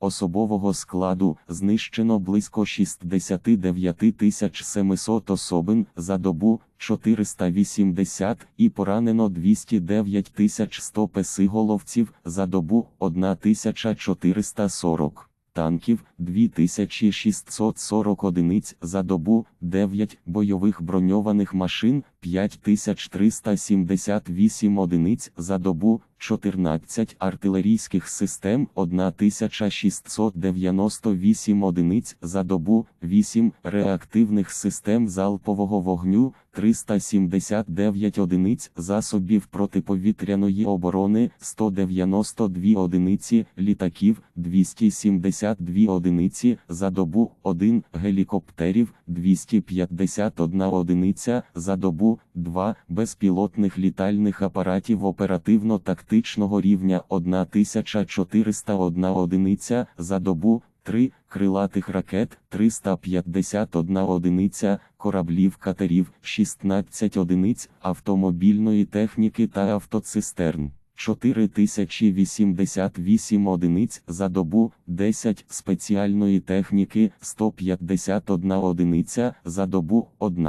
Особового складу знищено близько 69 700 особин за добу 480 і поранено 209 100 песиголовців за добу 1440 танків 2640 одиниць за добу, 9 бойових броньованих машин 5378 одиниць за добу, 14 артилерійських систем 1698 одиниць за добу, 8 реактивних систем залпового вогню 379 одиниць засобів протиповітряної оборони 192 одиниці літаків 272 одиниці за добу, 1 гелікоптерів 251 одиниця за добу, 2 безпілотних літальних апаратів оперативно-тактичного рівня 1401 одиниця за добу, 3 крилатих ракет 351 одиниця, кораблів катерів 16 одиниць автомобільної техніки та автоцистерн. 4088 одиниць за добу, 10 спеціальної техніки, 151 одиниця за добу, 1.